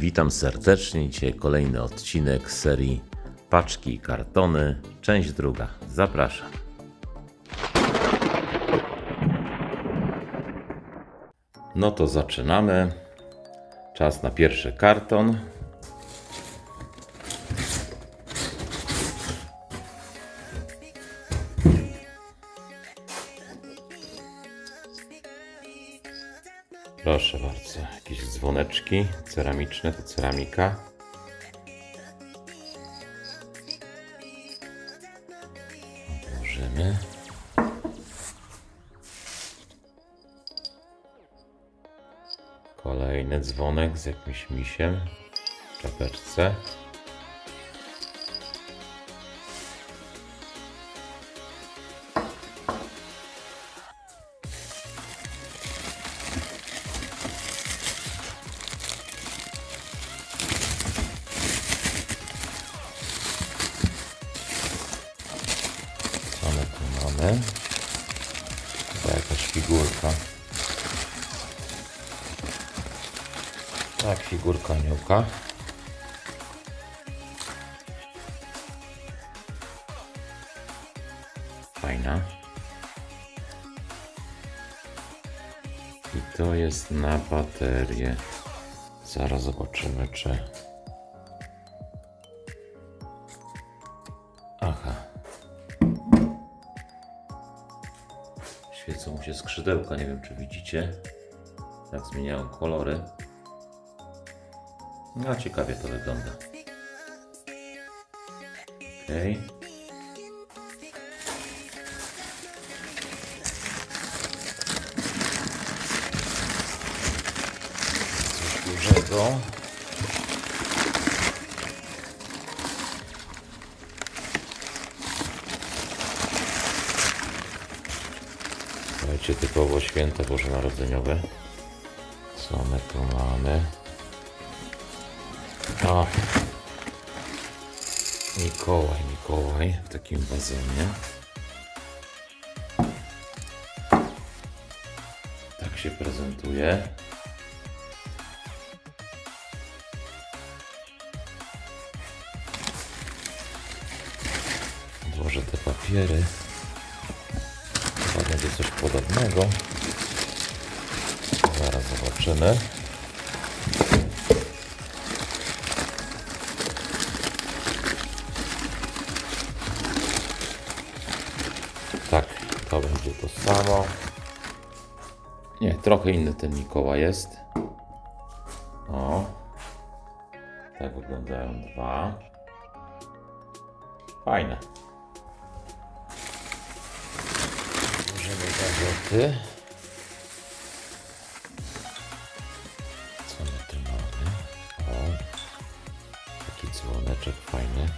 Witam serdecznie. Kolejny odcinek serii Paczki i kartony, część druga. Zapraszam. No to zaczynamy. Czas na pierwszy karton. Ceramiczne, to ceramika. Odłożymy. Kolejny dzwonek z jakimś misiem w czapeczce. Fajna. I to jest na baterię. Zaraz zobaczymy, czy. Aha. Świecą mu się skrzydełka, nie wiem czy widzicie. Jak zmieniają kolory. No ciekawie to wygląda. Okej. Coś dużego. Słuchajcie, typowo święta bożonarodzeniowe. Co my tu mamy? O. Mikołaj, Mikołaj w takim wazonie. Tak się prezentuje. Papiery. Chyba będzie coś podobnego. Zaraz zobaczymy. Tak, to będzie to samo. Nie, trochę inny ten Mikołaj jest. O. Tak wyglądają dwa. Fajne. Gazety. Co my tu mamy? O. Taki dzwoneczek fajny.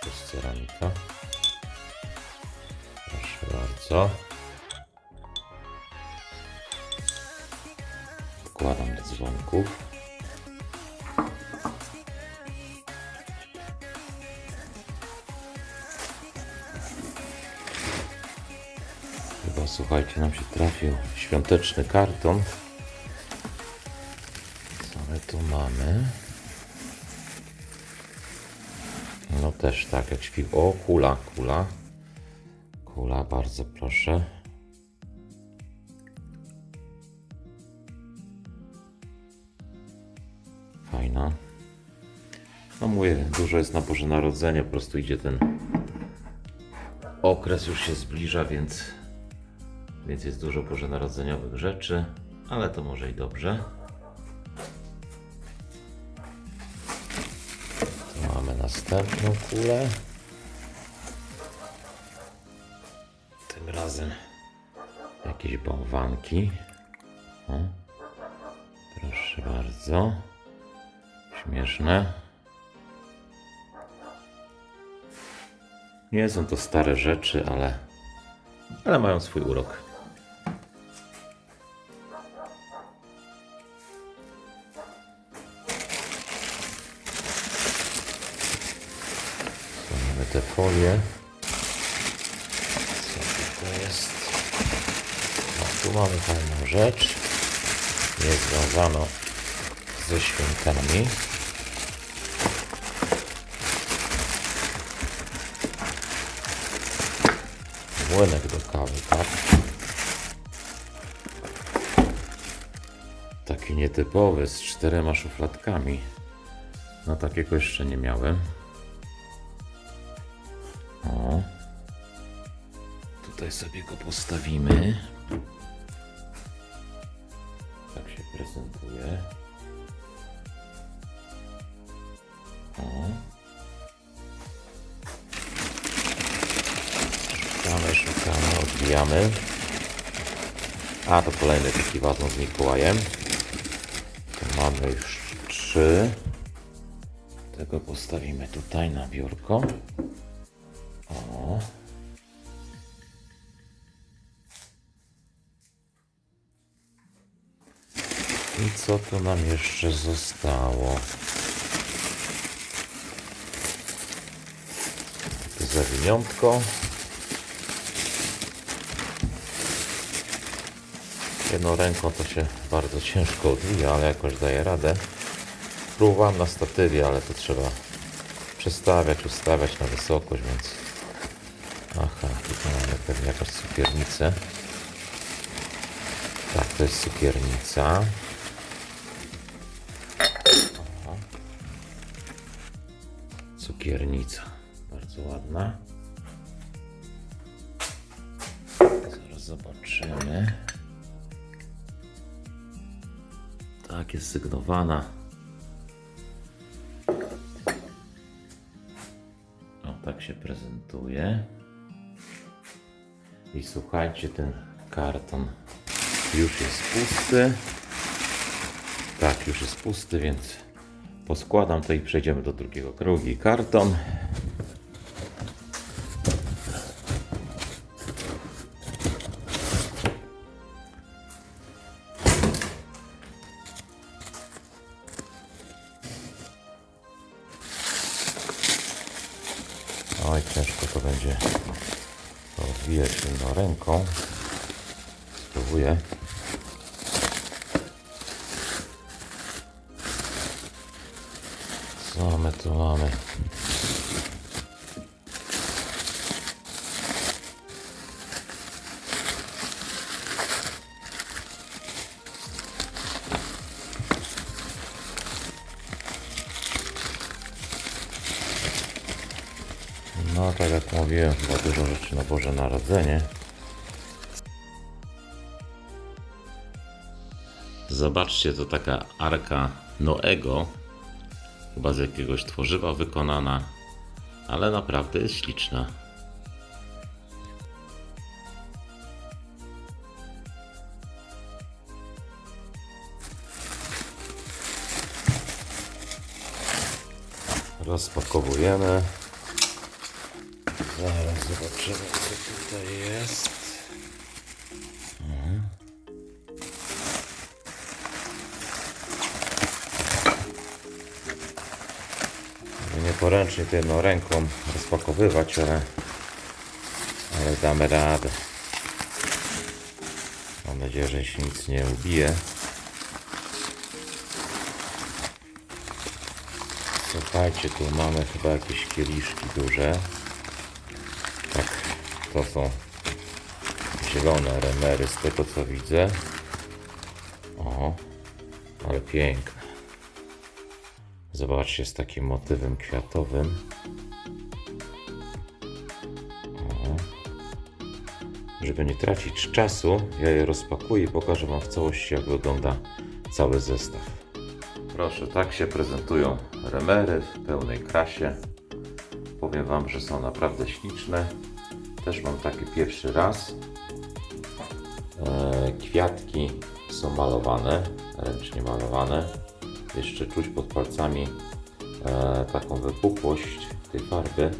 To jest ceramika. Proszę bardzo. Wkładam do dzwonków. Słuchajcie, nam się trafił świąteczny karton. Co my tu mamy? No też tak, jak śpi. O, kula, kula. Kula, bardzo proszę. Fajna. No mówię, dużo jest na Boże Narodzenie, po prostu idzie ten okres już się zbliża, więc, więc jest dużo bożonarodzeniowych rzeczy, ale to może i dobrze. Tu mamy następną kulę. Tym razem jakieś bałwanki. O. Proszę bardzo. Śmieszne. Nie są to stare rzeczy, ale, ale mają swój urok. Ze świnkami. Młynek do kawy, tak? Taki nietypowy, z czterema szufladkami. No takiego jeszcze nie miałem. O. Tutaj sobie go postawimy. Tak się prezentuje. To kolejny taki wazon z Mikołajem. Tu mamy już trzy. Tego postawimy tutaj na biurko. O. I co tu nam jeszcze zostało? Tu zawiniątko. Jedną ręką to się bardzo ciężko odwija, ale jakoś daje radę. Próbowałem na statywie, ale to trzeba przestawiać, ustawiać na wysokość, więc... Aha, tutaj mamy pewnie jakąś cukiernicę. Tak, to jest cukiernica. Aha. Cukiernica. Bardzo ładna. Zaraz zobaczymy. Tak, jest sygnowana. O, tak się prezentuje. I słuchajcie, ten karton już jest pusty. Tak, już jest pusty, więc poskładam to i przejdziemy do drugiego. Drugi karton. Ciężko to będzie odwijać jedną ręką. Spróbuję. Co my tu mamy? Mówiłem, chyba dużo rzeczy na Boże Narodzenie. Zobaczcie, to taka arka Noego, chyba z jakiegoś tworzywa wykonana, ale naprawdę jest śliczna. Rozpakowujemy. Zaraz zobaczymy, co tutaj jest. Nieporęcznie to jedną ręką rozpakowywać, ale, ale damy radę. Mam nadzieję, że się nic nie ubije. Słuchajcie, tu mamy chyba jakieś kieliszki duże. To są zielone remery z tego co widzę. O, ale piękne. Zobaczcie, z takim motywem kwiatowym. O. Żeby nie tracić czasu, ja je rozpakuję i pokażę Wam w całości, jak wygląda cały zestaw. Proszę, tak się prezentują remery w pełnej krasie. Powiem Wam, że są naprawdę śliczne. Też mam taki pierwszy raz. E, kwiatki są malowane, ręcznie malowane. Jeszcze czuć pod palcami e, taką wypukłość tej farby,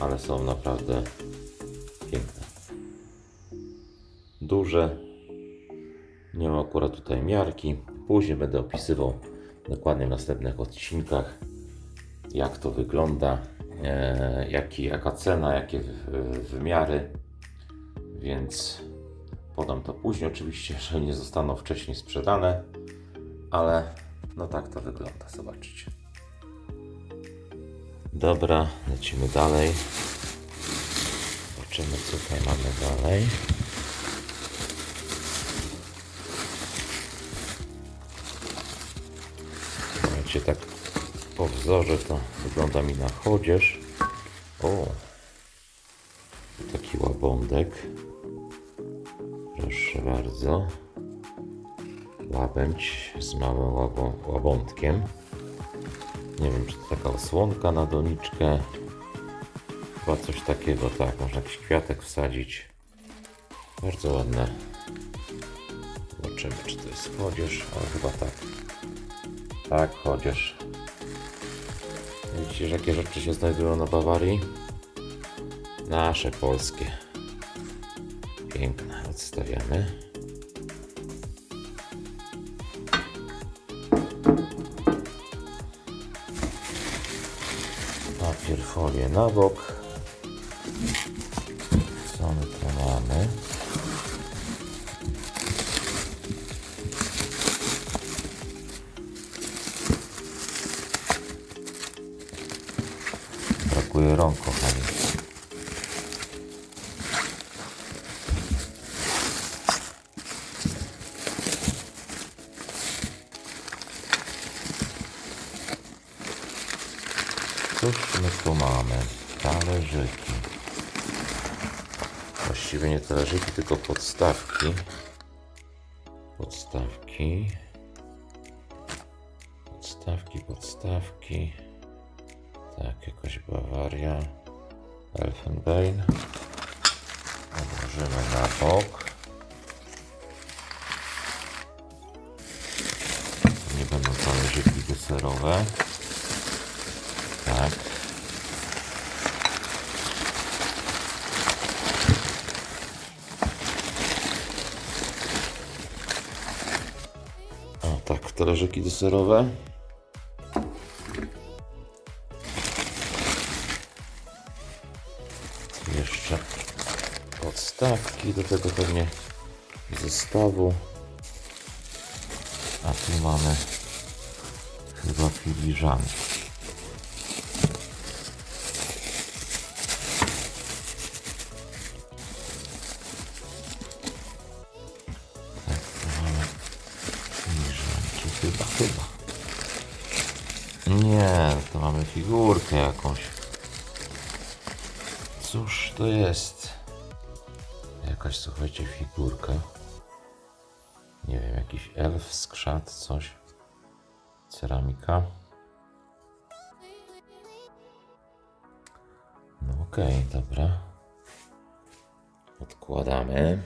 ale są naprawdę piękne. Duże. Nie ma akurat tutaj miarki. Później będę opisywał dokładnie w następnych odcinkach, jak to wygląda, jaki, jaka cena, jakie wymiary. Więc podam to później, oczywiście, jeżeli nie zostaną wcześniej sprzedane. ale no tak to wygląda, zobaczycie. Dobra, lecimy dalej. Zobaczymy, co tutaj mamy dalej. Słuchajcie, tak po wzorze to wygląda mi na chodzież. O, taki łabądek. Proszę bardzo. Łabędź z małym łabą, łabądkiem. Nie wiem, czy to taka osłonka na doniczkę. Chyba coś takiego, tak. Można jakiś kwiatek wsadzić. Bardzo ładne. Zobaczymy, czy to jest chodzież, ale chyba tak. Tak, chodzież. Że jakie rzeczy się znajdują na Bawarii? Nasze polskie. Piękne. Odstawiamy. Papier, folię na bok. Brakuje rąk, kochani. Cóż my tu mamy? Talerzyki. Właściwie nie talerzyki, tylko podstawki. Podstawki. Podstawki, podstawki. Jakaś Bawaria. Elfenbein. Odłożymy na bok. Nie będą talerzyki deserowe. Tak. O tak, talerzyki deserowe. Podstawki do tego pewnie zestawu. A tu mamy chyba filiżanki. Tak. Nie, to mamy figurkę jakąś. Cóż to jest? Jakaś, słuchajcie, figurka. Nie wiem, jakiś elf, skrzat, coś. Ceramika. No okej, dobra. Odkładamy.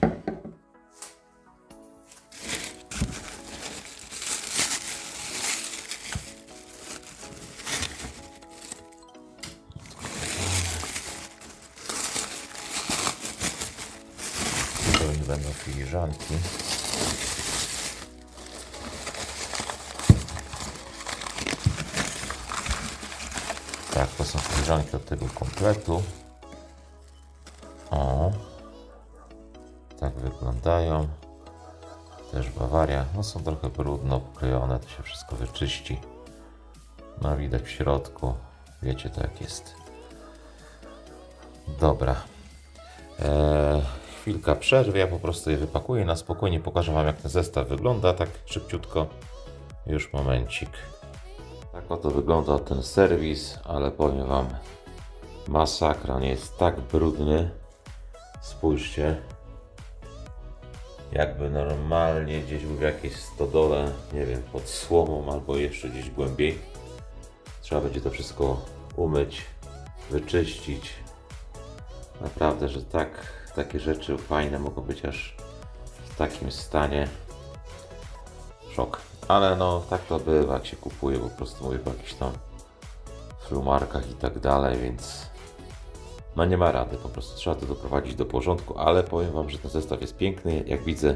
Filiżanki. Tak, to są filiżanki od tego kompletu. O. Tak wyglądają. Też Bawaria. No są trochę brudno poklejone, to się wszystko wyczyści. No widać w środku. Wiecie to jak jest. Dobra. Eee, chwilka przerwy, ja po prostu je wypakuję na spokojnie, pokażę Wam jak ten zestaw wygląda, tak szybciutko. Już momencik. Tak oto wygląda ten serwis, ale powiem Wam, masakra, nie jest tak brudny. Spójrzcie. Jakby normalnie gdzieś był w jakiejś stodole, nie wiem, pod słomą albo jeszcze gdzieś głębiej. Trzeba będzie to wszystko umyć, wyczyścić. Naprawdę, że tak, takie rzeczy fajne mogą być aż w takim stanie. Szok. Ale no, tak to bywa, jak się kupuje po prostu, mówię, po jakichś tam flumarkach i tak dalej, więc no nie ma rady, po prostu trzeba to doprowadzić do porządku, ale powiem Wam, że ten zestaw jest piękny, jak widzę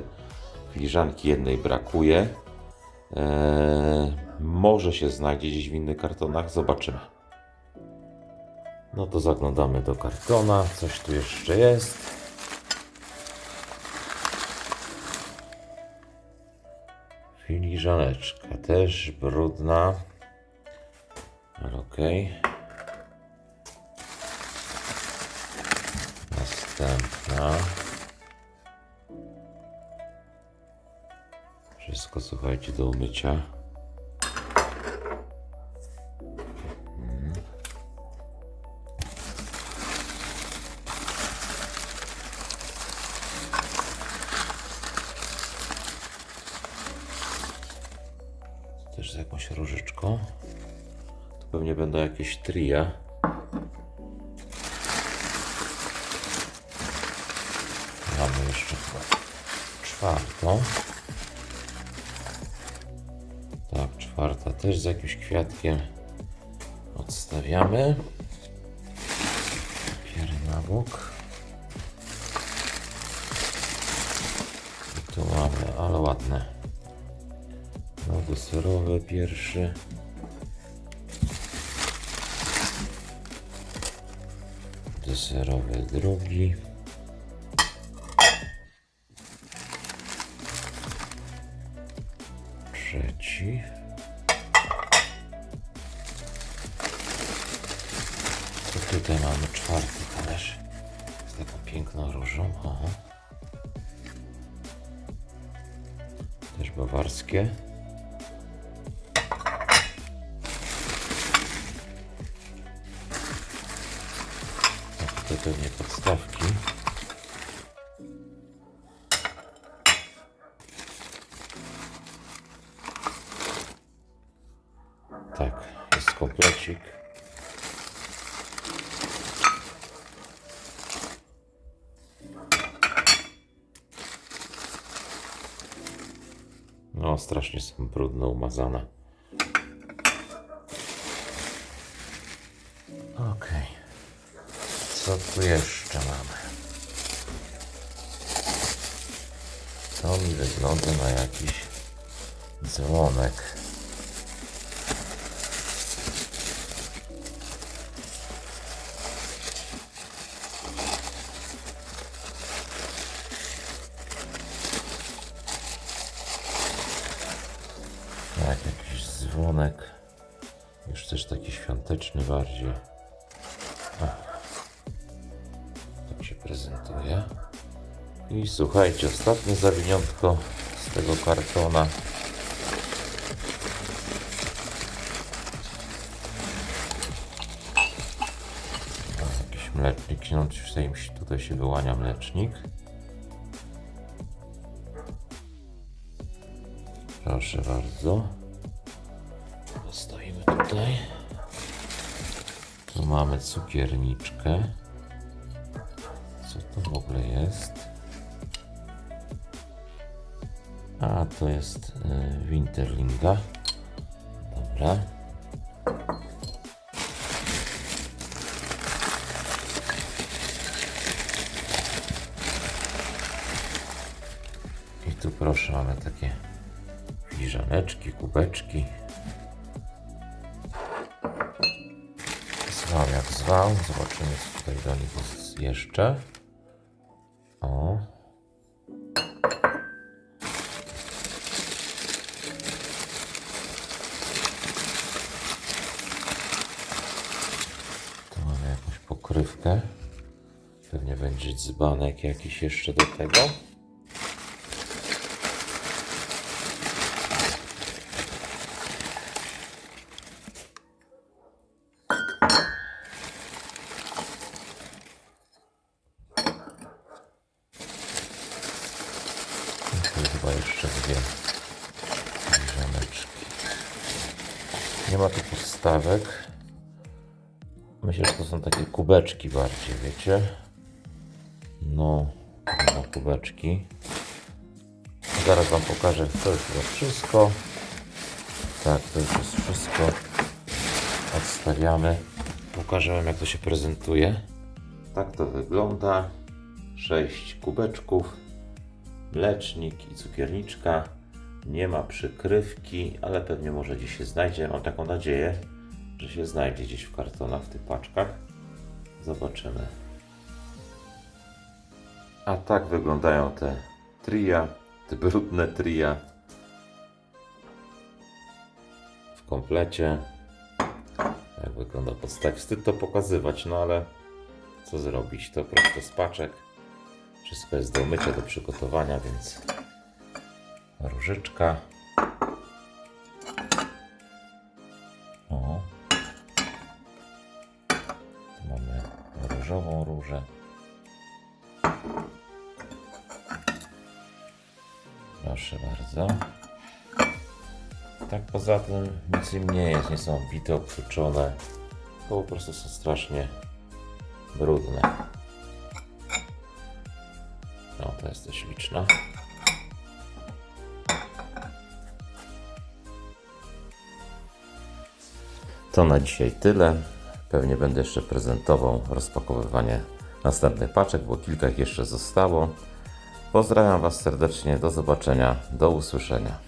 filiżanki jednej brakuje, eee, może się znajdzie gdzieś w innych kartonach, zobaczymy. No to zaglądamy do kartona, coś tu jeszcze jest. Filiżaneczka też brudna. Ale. Następna. Wszystko słuchajcie do umycia. Jakieś tria. Mamy jeszcze chyba czwartą. Tak, czwarta też z jakimś kwiatkiem. Odstawiamy. Papiery na bok. I tu mamy, ale ładne. Lody serowe pierwszy. Deserowy drugi. Trzeci. Co tutaj mamy? Czwarty talerz. Z taką piękną różą. O. Też bawarskie. Podstawki. Co tu jeszcze mamy? To mi wygląda na jakiś dzwonek. Słuchajcie, ostatnie zawiniątko z tego kartona. A, Jakiś mlecznik, no tutaj, tutaj się wyłania mlecznik. Proszę bardzo. Stoimy tutaj. Tu mamy cukierniczkę. Co to w ogóle jest? A, to jest y, Winterlinga. Dobra. I tu proszę, mamy takie filiżaneczki, kubeczki. Zwał jak zwał. Zobaczymy, co tutaj do nich jest jeszcze. Będzie dzbanek jakiś jeszcze do tego. Chyba jeszcze dwie filiżaneczki. Nie ma tu podstawek. Myślę, że to są takie kubeczki bardziej, wiecie? Ma kubeczki. Zaraz Wam pokażę, to już wszystko. Tak, to już jest wszystko. Odstawiamy. Pokażę Wam, jak to się prezentuje. Tak to wygląda. Sześć kubeczków mlecznik i cukierniczka. Nie ma przykrywki, ale pewnie może gdzieś się znajdzie. Mam taką nadzieję, że się znajdzie gdzieś w kartonach, w tych paczkach. Zobaczymy. A tak wyglądają te tria, te brudne tria. komplecie. Jak wygląda podstaw. Wstyd to pokazywać, no ale co zrobić? To prosto z paczek. Wszystko jest do umycia, do przygotowania, więc różyczka. O. Mamy różową różę. Proszę bardzo. Tak poza tym nic im nie jest, nie są bite, obsuczone. To po prostu są strasznie brudne. No, to jest też liczna. To na dzisiaj tyle. Pewnie będę jeszcze prezentował rozpakowywanie następnych paczek, bo kilka ich jeszcze zostało. Pozdrawiam Was serdecznie. Do zobaczenia. Do usłyszenia.